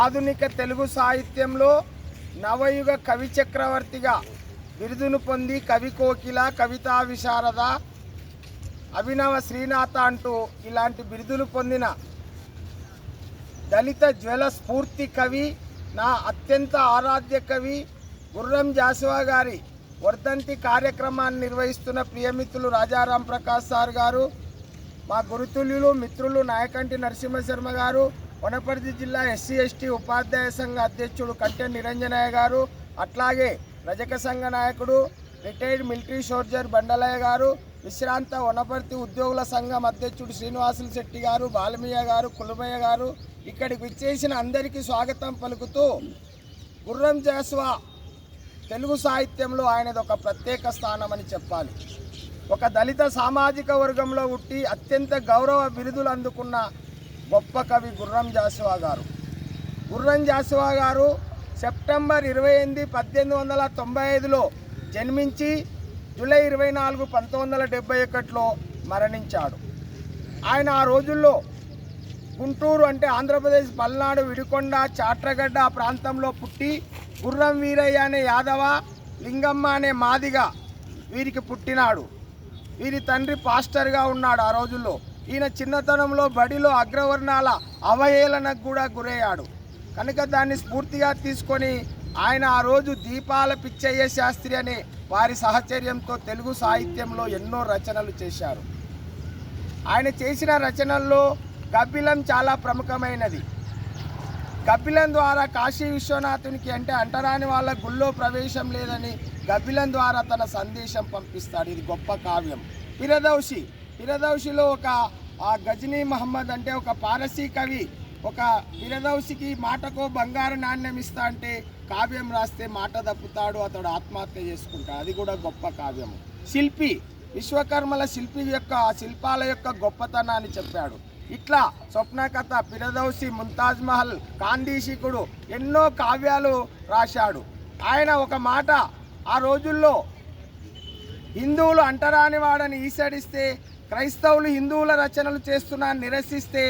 ఆధునిక తెలుగు సాహిత్యంలో నవయుగ కవి చక్రవర్తిగా బిరుదును పొంది కవి కోకిల కవితా విశారద అభినవ శ్రీనాథ అంటూ ఇలాంటి బిరుదులు పొందిన దళిత జ్వల స్ఫూర్తి కవి నా అత్యంత ఆరాధ్య కవి గుర్రం జాసువా గారి వర్ధంతి కార్యక్రమాన్ని నిర్వహిస్తున్న ప్రియమిత్రులు రాజారాం ప్రకాష్ సార్ గారు మా గురుతుల్యులు మిత్రులు నాయకంటి నరసింహశర్మ గారు వనపర్తి జిల్లా ఎస్సీ ఎస్టీ ఉపాధ్యాయ సంఘ అధ్యక్షుడు కంటె నిరంజనయ్య గారు అట్లాగే రజక సంఘ నాయకుడు రిటైర్డ్ మిలిటరీ సోల్జర్ బండలయ్య గారు విశ్రాంత వనపర్తి ఉద్యోగుల సంఘం అధ్యక్షుడు శ్రీనివాసులు శెట్టి గారు బాలమయ్య గారు కులమయ్య గారు ఇక్కడికి విచ్చేసిన అందరికీ స్వాగతం పలుకుతూ గుర్రం జాస్వా తెలుగు సాహిత్యంలో ఆయనది ఒక ప్రత్యేక స్థానం అని చెప్పాలి. ఒక దళిత సామాజిక వర్గంలో పుట్టి అత్యంత గౌరవ బిరుదులు అందుకున్న గొప్ప కవి గుర్రం జాసువా గారు. గుర్రం జాసువా గారు సెప్టెంబర్ ఇరవై ఎనిమిది పద్దెనిమిది వందల తొంభై ఐదులో జన్మించి జూలై ఇరవై నాలుగు పంతొమ్మిది వందల డెబ్బై ఒకటిలో మరణించాడు. ఆయన ఆ రోజుల్లో గుంటూరు అంటే ఆంధ్రప్రదేశ్ పల్నాడు విడికొండ చాట్రగడ్డ ఆ ప్రాంతంలో పుట్టి గుర్రం వీరయ్య అనే యాదవ లింగమ్మ అనే మాదిగ వీరికి పుట్టినాడు. వీరి తండ్రి పాస్టర్గా ఉన్నాడు ఆ రోజుల్లో. ఈయన చిన్నతనంలో బడిలో అగ్రవర్ణాల అవహేళనకు కూడా గురయ్యాడు. కనుక దాన్ని స్ఫూర్తిగా తీసుకొని ఆయన ఆ రోజు దీపాల పిచ్చయ్య శాస్త్రి అనే వారి సహచర్యంతో తెలుగు సాహిత్యంలో ఎన్నో రచనలు చేశారు. ఆయన చేసిన రచనల్లో కపిలం చాలా ప్రముఖమైనది. కపిలం ద్వారా కాశీ విశ్వనాథునికి అంటే అంటరాని వాళ్ళ గుళ్ళో ప్రవేశం లేదని కపిలం ద్వారా తన సందేశం పంపిస్తాడు. ఇది గొప్ప కావ్యం. పిరదౌషి పిరదౌషిలో ఒక గజనీ మహమ్మద్ అంటే ఒక పారసీ కవి ఒక పిరదౌసికి మాటకో బంగారు నాణ్యం ఇస్తా అంటే కావ్యం రాస్తే మాట తప్పుతాడు అతడు ఆత్మహత్య చేసుకుంటాడు. అది కూడా గొప్ప కావ్యము. శిల్పి విశ్వకర్మల శిల్పి యొక్క శిల్పాల యొక్క గొప్పతనాన్ని చెప్పాడు. ఇట్లా స్వప్నకథ పిరదౌసి ముంతాజ్ మహల్ కాందీశికుడు ఎన్నో కావ్యాలు రాశాడు. ఆయన ఒక మాట ఆ రోజుల్లో హిందువులు అంటరాని వాడని ఈసడిస్తే క్రైస్తవులు హిందువుల రచనలు చేస్తున్నా నిరసిస్తే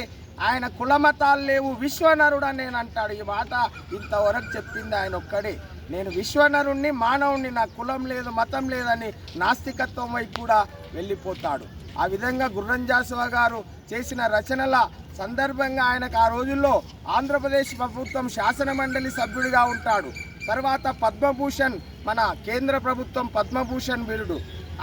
ఆయన కులమతాలు లేవు విశ్వనరుడు అని నేను అంటాడు. ఈ మాట ఇంతవరకు చెప్పింది ఆయన ఒక్కడే. నేను విశ్వనరుణ్ణి మానవుణ్ణి నా కులం లేదు మతం లేదని నాస్తికత్వం వైపు కూడా వెళ్ళిపోతాడు. ఆ విధంగా గుర్రంజాసువ గారు చేసిన రచనల సందర్భంగా ఆయనకు ఆ రోజుల్లో ఆంధ్రప్రదేశ్ ప్రభుత్వం శాసనమండలి సభ్యుడిగా ఉంటాడు. తర్వాత పద్మభూషణ్ మన కేంద్ర ప్రభుత్వం పద్మభూషణ్ బిరుడు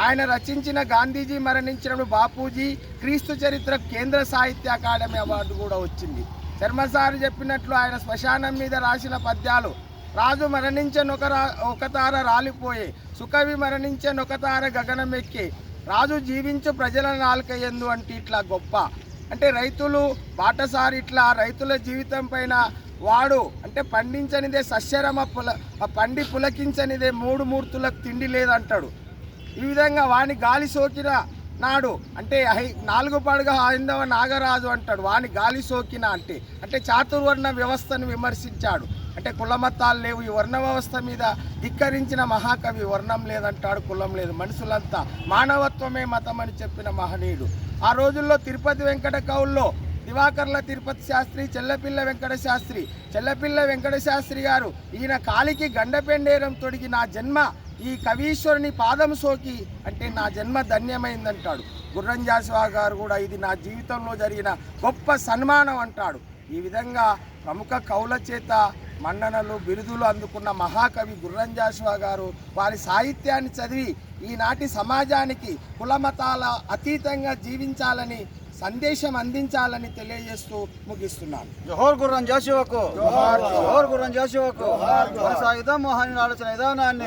ఆయన రచించిన గాంధీజీ మరణించిన బాపూజీ క్రీస్తు చరిత్ర కేంద్ర సాహిత్య అకాడమీ అవార్డు కూడా వచ్చింది. శర్మసారు చెప్పినట్లు ఆయన శ్మశానం మీద రాసిన పద్యాలు రాజు మరణించనొక రా ఒక రాలిపోయే సుకవి మరణించనొకతార గగనం ఎక్కి రాజు జీవించు ప్రజల నాలుక ఎందు అంటే ఇట్లా గొప్ప. అంటే రైతులు బాటసారి ఇట్లా రైతుల జీవితం పైన వాడు అంటే పండించనిదే సస్యరమ పుల ఆ పండి పులకించనిదే మూడు మూర్తులకు తిండి లేదంటాడు. ఈ విధంగా వాని గాలి సోకిన నాడు అంటే నాలుగు పడగ హైందవ నాగరాజు అంటాడు. వాని గాలి సోకిన అంటే అంటే చాతుర్వర్ణ వ్యవస్థను విమర్శించాడు. అంటే కులమతాలు లేవు. ఈ వర్ణ వ్యవస్థ మీద ధిక్కరించిన మహాకవి వర్ణం లేదంటాడు కులం లేదు. మనుషులంతా మానవత్వమే మతం అని చెప్పిన మహనీయుడు. ఆ రోజుల్లో తిరుపతి వెంకట కవుల్లో దివాకర్ల తిరుపతి శాస్త్రి చెల్లపిల్ల వెంకట శాస్త్రి చెల్లపిల్ల వెంకట శాస్త్రి గారు ఈయన కాలికి గండపెండేరం తొడిగి నా జన్మ ఈ కవీశ్వరుని పాదం సోకి అంటే నా జన్మ ధన్యమైందంటాడు. గుర్రం జాసివా గారు కూడా ఇది నా జీవితంలో జరిగిన గొప్ప సన్మానం అంటాడు. ఈ విధంగా ప్రముఖ కవుల చేత మన్ననలు బిరుదులు అందుకున్న మహాకవి గుర్రం జాషువా గారు వారి సాహిత్యాన్ని చదివి ఈనాటి సమాజానికి కులమతాల అతీతంగా జీవించాలని సందేశం అందించాలని తెలియజేస్తూ ముగిస్తున్నాను. జోహర్ గుర్రం జాషువకు. జోహర్ గుర్రం. జాషువకు. కొనసాగిద్దాం మహాని ఆలోచన విధానాన్ని